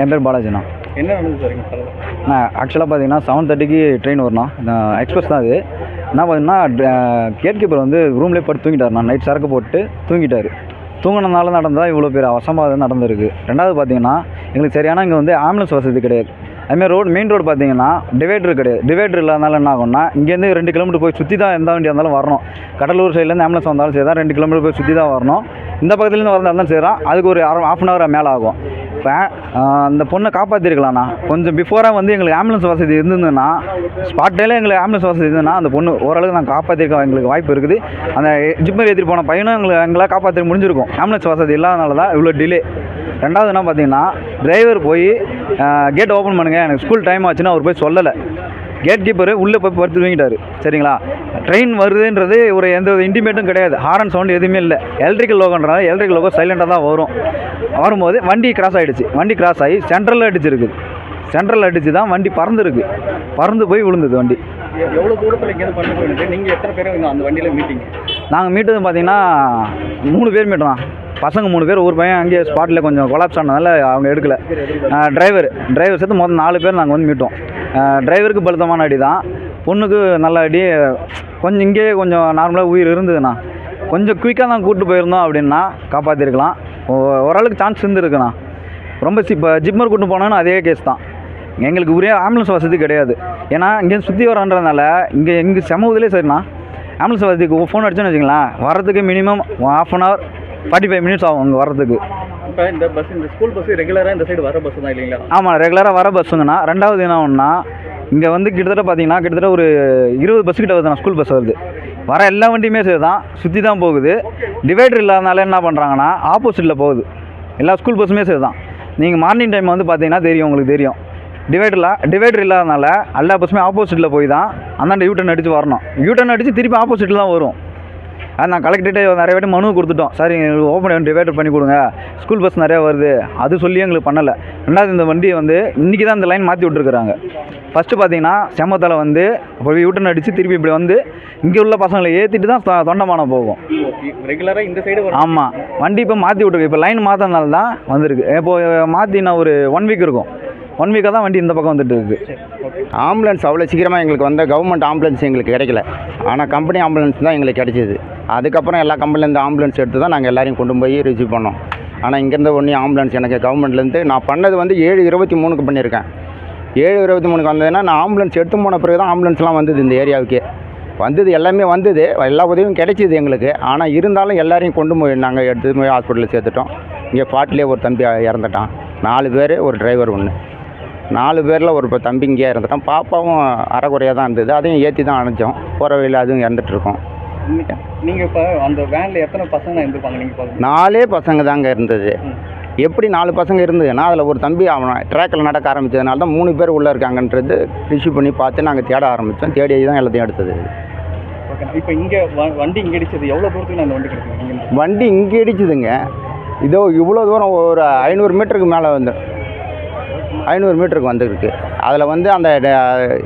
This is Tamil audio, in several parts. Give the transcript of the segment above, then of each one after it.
என் பேர் பாலாஜிண்ணா. என்ன நடந்தது சார் இங்கே சார் நான் ஆக்சுவலாக பார்த்தீங்கன்னா செவன் தேர்ட்டிக்கு ட்ரெயின் வரணும் நான் எக்ஸ்பிரஸ் தான் அது. என்ன பார்த்தீங்கன்னா கேட் கீப்பர் வந்து ரூம்லேயே படுத்து தூங்கிட்டார் நான் நைட் சரக்கு போட்டு தூங்கிட்டார். தூங்கினதுனால நடந்தால் இவ்வளோ பேர் அசம்பாவிதம் நடந்திருக்கு. ரெண்டாவது பார்த்தீங்கன்னா எங்களுக்கு சரியான இங்கே வந்து ஆம்புலன்ஸ் வசதி கிடையாது. அதுமாதிரி ரோடு மெயின் ரோடு பார்த்தீங்கன்னா டிவைடர் கிடையாது. டிவைடர் இல்லாதனால என்ன ஆகும்னா இங்கேருந்து ரெண்டு கிலோமீட்டர் போய் சுற்றி தான் எந்த வண்டியாக இருந்தாலும் வரணும். கடலூர் சைட்லேருந்து ஆம்புலன்ஸ் வந்தாலும் சரி தான் ரெண்டு கிலோமீட்டர் போய் சுற்றி தான் வரணும். இந்த பக்கத்துலேருந்து வரதா இருந்தாலும் சரி தான் அதுக்கு ஒரு அரை ஆஃப் அன் ஹவர் மேலே ஆகும். இப்போ அந்த பொண்ணை காப்பாற்றிருக்கலாம்ண்ணா கொஞ்சம் பிஃபோராக வந்து எங்களுக்கு ஆம்புலன்ஸ் வசதி இருந்ததுன்னா ஸ்பாட்டில் எங்களுக்கு ஆம்புலன்ஸ் வசதி இருந்ததுன்னா அந்த பொண்ணு ஓரளவுக்கு நான் காப்பாற்றிருக்க எங்களுக்கு வாய்ப்பு இருக்குது. அந்த ஜிப்மர் ஏற்றிட்டு போன பையனும் எங்களை எங்களால் காப்பாற்றி முடிஞ்சிருக்கும். ஆம்புலன்ஸ் வசதி இல்லாதனால தான் இவ்வளோ டிலே ரெண்டாவது என்ன பார்த்தீங்கன்னா டிரைவர் போய் கேட் ஓப்பன் பண்ணுங்கள் எனக்கு ஸ்கூல் டைம் ஆச்சுன்னு அவர் போய் சொல்லலை. கேட் கீப்பர் உள்ளே போய் படுத்து தூங்கிட்டாரு சரிங்களா? ட்ரெயின் வருதுன்றது ஒரு எந்த ஒரு இன்டிமேட்டும் கிடையாது. ஹாரன் சவுண்ட் எதுவுமே இல்லை. எலக்ட்ரிக்கல் லோகன்றால எலக்ட்ரிக்கல் லோகோ சைலண்டாக தான் வரும். வரும்போது வண்டி கிராஸ் ஆகிடுச்சு வண்டி கிராஸ் ஆகி சென்ட்ரலில் அடிச்சிருக்கு. சென்ட்ரல் அடிச்சு தான் வண்டி பறந்துருக்கு. பறந்து போய் விழுந்தது வண்டி. எவ்வளோ தூரத்தில் நீங்கள் எத்தனை பேரும் இங்க அந்த வண்டியில் மீட்டிங் நாங்கள் மீட்டது பார்த்தீங்கன்னா மூணு பேர் மீட்டோம் பசங்க மூணு பேர் ஒரு பையன் அங்கேயே ஸ்பாட்டில் கொஞ்சம் கொலாப்ஸ் ஆனதால அவங்க எடுக்கல. டிரைவர் டிரைவர் சேர்த்து மொத்தம் நாலு பேர் நாங்கள் வந்து மீட்டோம் டிரைவருக்கு பலத்தமான அடி தான். பொண்ணுக்கு நல்ல அடி. கொஞ்சம் இங்கேயே கொஞ்சம் நார்மலாக உயிர் இருந்ததுண்ணா கொஞ்சம் குயிக்காக தான் கூப்பிட்டு போயிருந்தோம் அப்படின்னா காப்பாற்றிருக்கலாம் ஓரளவுக்கு சான்ஸ் இருந்துருக்குண்ணா. ரொம்ப இப்போ ஜிப்மர் கூட்டு போனோன்னு அதே கேஸ் தான். எங்களுக்கு ஒரே ஆம்புலன்ஸ் வசதி கிடையாது. ஏன்னா இங்கே சுற்றி வரன்றதுனால இங்கே எங்கள் செமவுதிலே சரிண்ணா. ஆம்புலன்ஸ் வசதிக்கு ஃபோன் அடிச்சோன்னு வச்சுங்களேன் வரதுக்கு minimum of an hour forty five minutes ஆகும் அங்கே வரதுக்கு இப்போ இந்த பஸ் இந்த ஸ்கூல் பஸ் ரெகுலராக இந்த சைடு வர பஸ் தான் இல்லைங்களா? ஆமாம் ரெகுலராக வர பஸ்ஸுங்கண்ணா ரெண்டாவது என்ன ஒன்றா இங்கே வந்து கிட்டத்தட்ட பார்த்தீங்கன்னா கிட்டத்தட்ட ஒரு இருபது பஸ் கிட்ட வருதுண்ணா ஸ்கூல் பஸ் வருது. வர எல்லா வண்டியுமே சரி தான் சுற்றி தான் போகுது. டிவைடர் இல்லாதனால என்ன பண்ணுறாங்கன்னா ஆப்போசிட்டில் போகுது. எல்லா ஸ்கூல் பஸ்ஸுமே சரி தான் நீங்கள் மார்னிங் டைம் வந்து பார்த்தீங்கன்னா தெரியும் உங்களுக்கு தெரியும். டிவைடரில் டிவைடர் இல்லாதனால எல்லா பஸ்ஸுமே ஆப்போசிட்டில் போய் தான் அந்தாண்ட யூட்டன் அடித்து வரணும். யூட்டன் அடித்து திருப்பி ஆப்போசிட்டில் தான் வரும். அது நான் கலெக்டர்கிட்ட நிறைய வாட்டி மனு கொடுத்துட்டோம். சார் எங்களுக்கு ஓப்பன் டிவைடர் பண்ணி கொடுங்க. ஸ்கூல் பஸ் நிறையா வருது. அது சொல்லி எங்களுக்கு பண்ணலை. ரெண்டாவது இந்த வண்டியை வந்து இன்றைக்கி தான் இந்த லைன் மாற்றி விட்ருக்குறாங்க ஃபஸ்ட்டு பார்த்தீங்கன்னா செம்மத்தால் வந்து இப்போ யூட்டன் அடித்து திருப்பி இப்படி வந்து இங்கே உள்ள பசங்களை ஏற்றிட்டு தான் தொண்டமானம் போகும். ரெகுலராக இந்த சைடு ஆமாம் வண்டி இப்போ மாற்றி விட்ருக்கு இப்போ லைன் மாற்றினால தான் வந்திருக்கு. இப்போ மாற்றி நான் ஒரு ஒன் வீக் இருக்கும். ஒன் வீக்காக தான் வண்டி இந்த பக்கம் வந்துட்டு இருக்கு. ஆம்புலன்ஸ் அவ்வளோ சீக்கிரமாக எங்களுக்கு வந்த கவர்மெண்ட் ஆம்புலன்ஸ் எங்களுக்கு கிடைக்கல. ஆனால் கம்பெனி ஆம்புலன்ஸ் தான் எங்களுக்கு கிடச்சிது. அதுக்கப்புறம் எல்லா கம்பெனிலேருந்து ஆம்புலன்ஸ் எடுத்து தான் நாங்கள் எல்லோரையும் கொண்டு போய் ரிசீவ் பண்ணோம். ஆனால் இங்கேருந்து ஒன்றும் ஆம்புலன்ஸ் எனக்கு கவர்மெண்ட்லேருந்து நான் பண்ணது வந்து ஏழு இருபத்தி மூணுக்கு பண்ணியிருக்கேன் ஏழு இருபத்தி மூணுக்கு வந்ததுன்னா நான் ஆம்புலன்ஸ் எடுத்து போன பிறகு தான் ஆம்புலன்ஸ்லாம் வந்தது இந்த ஏரியாவுக்கே. வந்தது எல்லாமே வந்தது. எல்லா உதவியும் கிடைச்சிது எங்களுக்கு. ஆனால் இருந்தாலும் எல்லாரையும் கொண்டு போய் நாங்கள் எடுத்து போய் ஹாஸ்பிட்டலில் சேர்த்துட்டோம். இங்கே பாட்டிலே ஒரு தம்பி இறந்துட்டான். நாலு பேர் ஒரு டிரைவர் ஒன்று நாலு பேரில் ஒரு இப்போ தம்பி இங்கேயே இறந்துட்டான் பாப்பாவும் அறகுறையாக தான் இருந்தது. அதையும் ஏற்றி தான் அனுப்பிச்சோம் போகிற வழியில் அதுவும் இறந்துட்டு இருக்கோம். நீங்கள் இப்போ அந்த வேனில் எத்தனை பசங்க இருந்திருப்பாங்க நீங்கள் நாலே பசங்க தாங்க இருந்தது. எப்படி நாலு பசங்க இருந்ததுன்னா அதில் ஒரு தம்பி அவன் ட்ராக்கில் நடக்க ஆரம்பித்ததுனால தான் மூணு பேர் உள்ளே இருக்காங்கன்றது ரிசீவ் பண்ணி பார்த்து நாங்கள் தேட ஆரம்பித்தோம் தேடி தான் எல்லாத்தையும் எடுத்தது. இப்போ இங்கே வண்டி இங்கே அடிச்சது எவ்வளோ தூரத்துக்கு அந்த வண்டி கிடைக்கும் வண்டி இங்கே இடிச்சுதுங்க. இதோ இவ்வளோ தூரம் ஒரு ஐநூறு மீட்டருக்கு மேலே வந்து ஐநூறு மீட்டருக்கு வந்துருக்கு. அதில் வந்து அந்த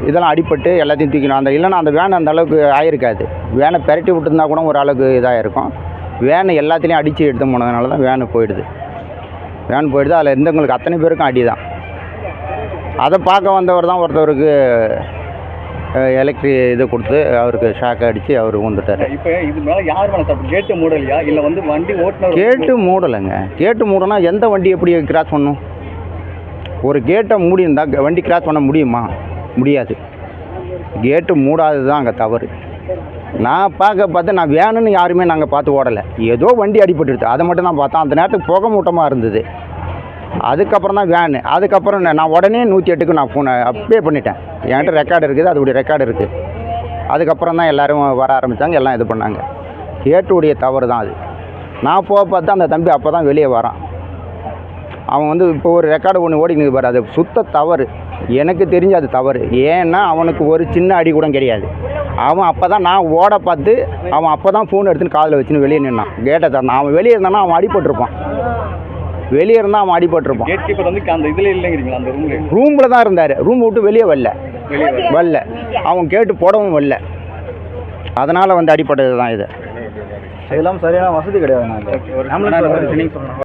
இதெல்லாம் அடிபட்டு எல்லாத்தையும் தூக்கணும் அந்த இல்லைன்னா அந்த வேன் அந்த அளவுக்கு ஆயிருக்காது. வேனை பெரட்டி விட்டுருந்தா கூட ஒரு அளவுக்கு இதாக இருக்கும். வேனை எல்லாத்துலேயும் அடித்து எடுத்து போனதுனால தான் வேனு போயிடுது. வேன் போயிடுது. அதில் இருந்தவங்களுக்கு அத்தனை பேருக்கும் அடி தான் அதை பார்க்க வந்தவர் தான் ஒருத்தவருக்கு எலக்ட்ரி இது கொடுத்து அவருக்கு ஷாக் அடித்து அவர் வந்துட்டார் இப்போ இது மேலே யார் மேலே தப்பு? கேட்டு மூடலையா? இல்லை வந்து வண்டி ஓட்டுநர் கேட்டு மூடலைங்க. கேட்டு மூடனா எந்த வண்டி எப்படி கிராஸ் பண்ணும் ஒரு கேட்டை மூடி இருந்தால் வண்டி கிராஸ் பண்ண முடியுமா? முடியாது. கேட்டு மூடாதது தான் அங்கே தவறு. நான் பார்க்க பார்த்து நான் வேணும்னு யாருமே நாங்கள் பார்த்து ஓடலை. ஏதோ வண்டி அடிபட்டுருது அதை மட்டும் தான் பார்த்தோம். அந்த நேரத்துக்கு புகை மூட்டமாக இருந்தது. அதுக்கப்புறம் தான் வேனு அதுக்கப்புறம் நான் உடனே நூற்றி எட்டுக்கு நான் ஃபோனை அப்பே பண்ணிட்டேன். என்கிட்ட ரெக்கார்டு இருக்குது. அதோடைய ரெக்கார்டு இருக்குது அதுக்கப்புறம் தான் எல்லோரும் வர ஆரம்பித்தாங்க எல்லாம் இது பண்ணாங்க. கேட்டுடைய தவறு தான் அது. நான் போக பார்த்தா அந்த தம்பி அப்போ தான் வெளியே வரான். அவன் வந்து இப்போ ஒரு ரெக்கார்டு ஒன்று ஓடினது பாரு அது சுத்த தவறு எனக்கு தெரிஞ்சு அது தவறு ஏன்னா அவனுக்கு ஒரு சின்ன அடி கூட கிடையாது அவன் அப்போ தான் நான் ஓட பார்த்து அவன் அப்போ தான் ஃபோன் எடுத்துன்னு காதில் வச்சுன்னு வெளியே நின்னான் கேட்டை தந்தான் அவன் வெளியே இருந்தானா அவன் அடிபட்டிருப்பான் வெளியே இருந்தால் அவன் அடிபட்டிருப்பான் ரூம்ல ரூமில் தான் இருந்தார் ரூம் விட்டு வெளியே வரல வரல அவன் கேட்டு போடவும் வரல அதனால் வந்து அடிப்பட்டது தான் இது அது இல்லாமல் சரியான வசதி கிடையாது